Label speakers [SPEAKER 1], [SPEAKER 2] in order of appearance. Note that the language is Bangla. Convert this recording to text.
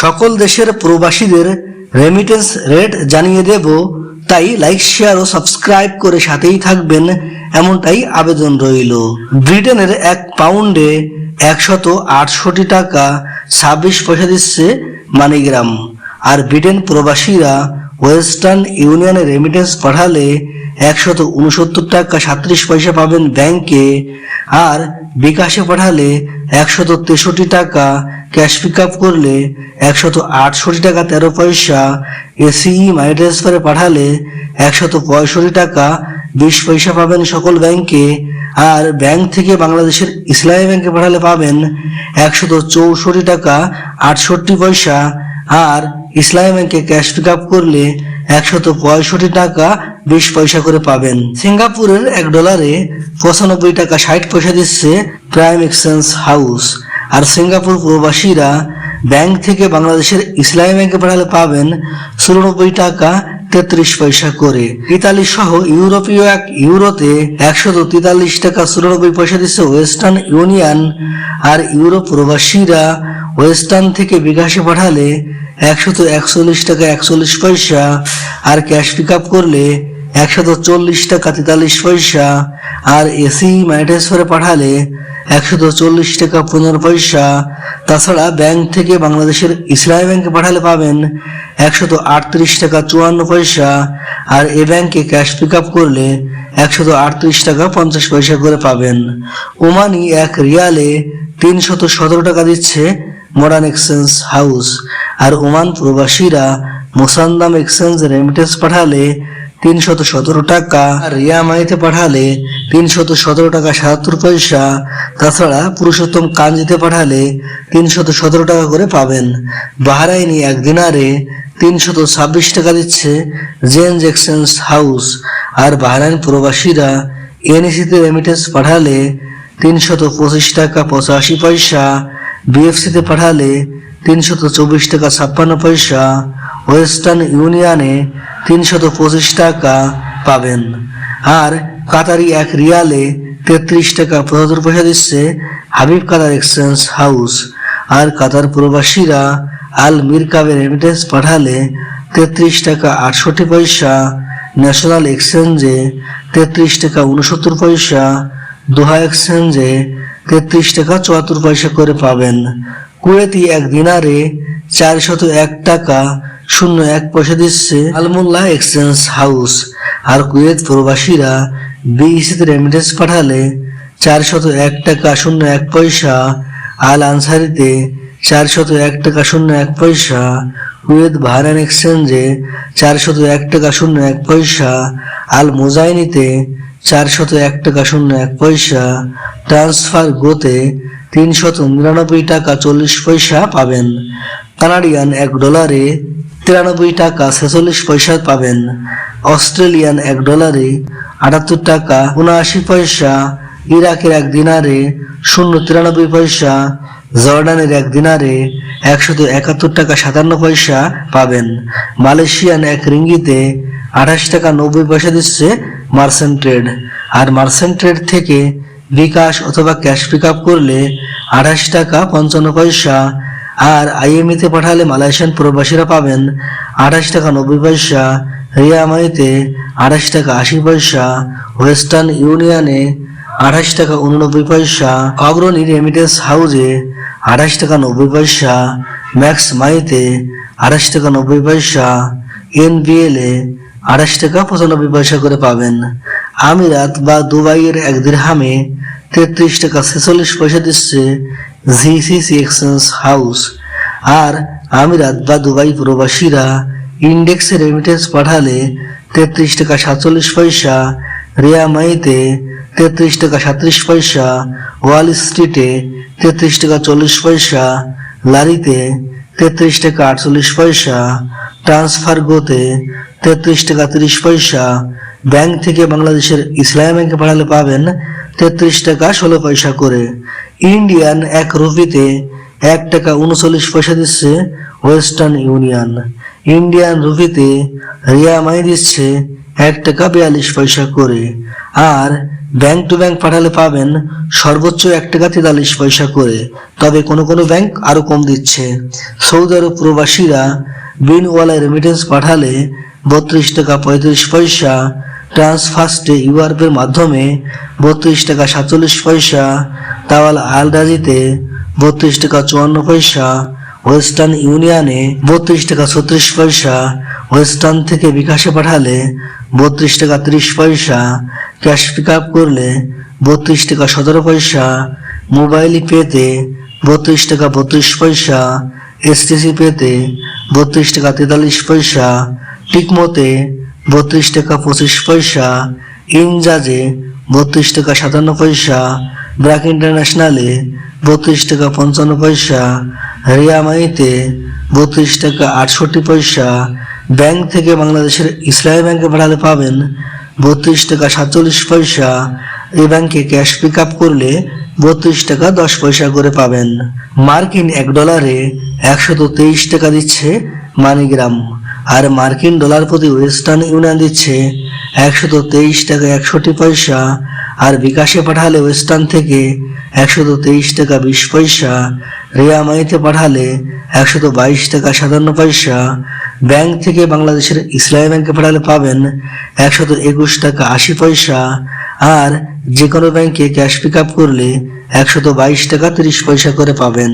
[SPEAKER 1] সকল দেশের প্রবাসীদের রেমিটেন্স রেট জানিয়ে দেব। তাই লাইক শেয়ার ও সাবস্ক্রাইব করে সাথেই থাকবেন। এমনটাই আবেদন রইল। ব্রিটেনের এক পাউন্ডে একশত আটষট্টি টাকা ছাব্বিশ পয়সা দিচ্ছে মানিগ্রাম। আর ব্রিটেন প্রবাসীরা ওয়েস্টার্ন ইউনিয়নে রেমিটেন্স পাঠালে একশত উনসত্তর টাকা সাত্রিশ পয়সা পাবেন ব্যাংকে। আর বিকাশে পাঠালে একশত তেষট্টি টাকা, ক্যাশ পিক আপ করলে একশত আটষট্টি টাকা, তেরো পয়সা। এসিই মানি ট্রান্সফারে পাঠালে একশত পঁয়ষট্টি টাকা, বিশ পয়সা পাবেন সকল ব্যাংকে। আর ব্যাংক থেকে বাংলাদেশের ইসলামী ব্যাংকে পাঠালে পাবেন একশত চৌষট্টি টাকা, আটষট্টি পয়সা। আর ইসলামী ব্যাংকে ক্যাশ পিক আপ করলে একশত পঁয়ষট্টি টাকা বিশ পয়সা করে পাবেন। সিঙ্গাপুরের এক ডলারে পঁচানব্বই টাকা ষাট পয়সা দিচ্ছে প্রাইম এক্সচেঞ্জ হাউস। আর সিঙ্গাপুর প্রবাসীরা ব্যাংক থেকে বাংলাদেশের ইসলামী ব্যাংকে পাঠালে পাবেন চুরানব্বই টাকা তেত্রিশ পয়সা করে। ইতালি সহ ইউরোপীয় এক ইউরোতে একশত তেতাল্লিশ টাকা চুরানব্বই পয়সা দিচ্ছে ওয়েস্টার্ন ইউনিয়ন। আর ইউরোপ প্রবাসীরা ওয়েস্টার্ন থেকে বিকাশে পাঠালে একশত একচল্লিশ টাকা একচল্লিশ পয়সা। আর ক্যাশ পিক আপ করলে একশত চল্লিশ টাকা তেতাল্লিশ পয়সা, আর এসি ট্রান্সফারে পাঠালে একশত চল্লিশ টাকা পনেরো পয়সা। তাছাড়া ব্যাংক থেকে বাংলাদেশের ইসলামী ব্যাংকে পাঠালে পাবেন একশত আটত্রিশ টাকা চুয়ান্ন পয়সা, আর এ ব্যাংকে ক্যাশ পিক আপ করলে একশত আটত্রিশ টাকা পঞ্চাশ পয়সা করে পাবেন। ওমানি এক রিয়ালে তিনশত সতেরো টাকা দিচ্ছে মডার্ন এক্সচেঞ্জ হাউস আর ওমান প্রবাসীরা মোসান্দাম এক্সচেঞ্জ রেমিটেন্স পাঠালে তিনশত সতেরো টাকা। আর রিয়া মানিতে পাঠালে তিনশত সতেরো টাকা সাতাত্তর পয়সা। তাছাড়া পুরুষোত্তম কাঞ্জিতে পাঠালে তিনশত সতেরো টাকা করে পাবেন। বাহারাইনি এক দিনারে তিনশত ছাব্বিশ টাকা দিচ্ছে জেন্স এক্সচেঞ্জ হাউস। আর বাহারাইন প্রবাসীরা এনএসিতে রেমিটেন্স পাঠালে তিনশত পঁচিশ টাকা পঁচাশি পয়সা। বিএফসিতে পাঠালে তিনশত চব্বিশ টাকা ছাপ্পান্ন পয়সা। ওয়েস্টার্ন ইউনিয়নে তিনশত পঁচিশ টাকা পাবেন। আর কাতারি এক রিয়ালে তেত্রিশ টাকা পঁচাত্তর পয়সা দিচ্ছে হাবিব কাতার এক্সচেঞ্জ হাউস। আর কাতার প্রবাসীরা আল মিরকাবে রেমিটেন্স পাঠালে তেত্রিশ টাকা আটষট্টি পয়সা ন্যাশনাল এক্সচেঞ্জে তেত্রিশ টাকা উনসত্তর পয়সা, দোহা এক্সচেঞ্জে তেত্রিশ টাকা চুয়াত্তর পয়সা করে পাবেন। কুয়েতি এক দিনারে চারশত এক টাকা শূন্য এক পয়সা দিচ্ছে আলমুল্লাহ এক্সচেঞ্জ হাউস। আর কুয়েত প্রবাসীরা বিইসিতে রেমিটেন্স পাঠালে চারশত এক টাকা শূন্য এক পয়সা, আল আনসারিতে চারশত এক টাকা শূন্য এক পয়সা, কুয়েত বাহারান এক্সচেঞ্জে চারশত এক টাকা শূন্য এক পয়সা, আল মোজাইনিতে চারশত এক টাকা শূন্য এক পয়সা, ট্রান্সফার গোতে তিনশত নিরানব্বই টাকা চল্লিশ পয়সা পাবেন। কানাডিয়ান এক ডলারে তিরানব্বই টাকা ছেচল্লিশ পয়সা পাবেন। অস্ট্রেলিয়ান এক ডলারে আটাত্তর টাকা উনআশি পয়সা, ইরাকের এক দিনারে শূন্য তিরানব্বই পয়সা, জর্ডানের এক দিনারে একশত একাত্তর টাকা সাতান্ন পয়সা পাবেন। মালয়েশিয়ান এক রিঙ্গিতে আঠাশ টাকা নব্বই পয়সা দিচ্ছে মার্সেন্ট ট্রেড। আর মার্সেন্ট ট্রেড থেকে বিকাশ অথবা ক্যাশ পিক আপ করলে আঠাশ টাকা পঞ্চান্ন পয়সা আর আইএমইতে পাঠালে মালয়েশিয়ান প্রবাসীরা পাবেন আঠাশ টাকা নব্বই পয়সা, রিয়ামাইতে আঠাশ টাকা আশি পয়সা, ওয়েস্টার্ন ইউনিয়নে আঠাশ টাকা উননব্বই পয়সা, অগ্রণী রেমিটেন্স হাউজে আঠাশ টাকা নব্বই পয়সা, ম্যাক্স মাইতে আঠাশ টাকা নব্বই পয়সা, এনবিএল এ আঠাশ টাকা পঁচানব্বই পয়সা করে পাবেন। আমিরাত বা দুবাইয়ের এক দিরহামে তেত্রিশ টাকা ছেচল্লিশ পয়সা দিচ্ছে জিসিসি এক্সচেঞ্জ হাউস আর আমিরাত বা দুবাই প্রবাসীরা ইন্ডেক্সে রেমিটেন্স পাঠালে তেত্রিশ টাকা সাতচল্লিশ পয়সা রিয়ামাইতে তেত্রিশ টাকা সাত্রিশ পয়সা, ওয়াল স্ট্রিটে তেত্রিশ টাকা চল্লিশ পয়সা, লারিতে তেত্রিশ টাকা আটচল্লিশ পয়সা, ট্রান্সফার গোতে তেত্রিশ টাকা তিরিশ পয়সা, ব্যাংক থেকে বাংলাদেশের ইসলামী ব্যাংকে পাঠালে পাবেন তেত্রিশ টাকা ষোলো পয়সা করে। ইন্ডিয়ান এক রুপিতে এক টাকা উনচল্লিশ পয়সা দিচ্ছে ওয়েস্টার্ন ইউনিয়ন। ইন্ডিয়ান রুপিতে রিয়ামাই দিচ্ছে এক টাকা বিয়াল্লিশ পয়সা করে। আর ব্যাংক টু ব্যাংক পাঠালে পাবেন সর্বোচ্চ এক টাকা তেতাল্লিশ পয়সা করে। তবে কোনো কোনো ব্যাংক আরও কম দিচ্ছে। সৌদি আরব প্রবাসীরা বিনওয়ালায় রেমিটেন্স পাঠালে বত্রিশ টাকা পঁয়ত্রিশ পয়সা ট্রান্সফার্স্টে ইউআরপের মাধ্যমে বত্রিশ টাকা সাতচল্লিশ পয়সা তাওয়াল আল রাজিতে বত্রিশ টাকা চুয়ান্ন পয়সা, ওয়েস্টার্ন ইউনিয়নে বত্রিশ টাকা ছত্রিশ পয়সা, ওয়েস্টার্ন থেকে বিকাশে পাঠালে বত্রিশ টাকা ত্রিশ পয়সা, ক্যাশ পিক আপ করলে বত্রিশ টাকা সতেরো পয়সা, মোবাইল পেতে বত্রিশ টাকা বত্রিশ পয়সা, এসটিসি পেতে বত্রিশ টাকা তেতাল্লিশ পয়সা টিকমোতে বত্রিশ টাকা পঁচিশ পয়সা, ইনজাজে বত্রিশ টাকা সাতান্ন পয়সা, ব্র্যাক ইন্টারন্যাশনালে বত্রিশ টাকা পঞ্চান্ন পয়সা, রিয়ামাইতে বত্রিশ টাকা আটষট্টি পয়সা, ব্যাংক থেকে বাংলাদেশের ইসলামী ব্যাংকে পাঠালে পাবেন বত্রিশ টাকা সাতচল্লিশ পয়সা। এই ব্যাংকে ক্যাশ পিক আপ করলে বত্রিশ টাকা দশ পয়সা করে পাবেন। মার্কিন এক ডলারে একশত তেইশ টাকা দিচ্ছে মানিগ্রাম। আর মার্কিন ডলার প্রতি ওয়েস্টার্ন ইউনিয়ন দিচ্ছে একশত তেইশ টাকা একষট্টি পয়সা, আর বিকাশে পাঠালে ওয়েস্টার্ন থেকে একশত তেইশ টাকা বিশ পয়সা রেয়ামাইতে পাঠালে একশত বাইশ টাকা সাতান্ন পয়সা, ব্যাংক থেকে বাংলাদেশের ইসলামী ব্যাংকে পাঠালে পাবেন একশত একুশ টাকা আশি পয়সা, আর যে কোনো ব্যাংকে ক্যাশ পিক আপ করলে একশত বাইশ টাকা তিরিশ পয়সা করে পাবেন।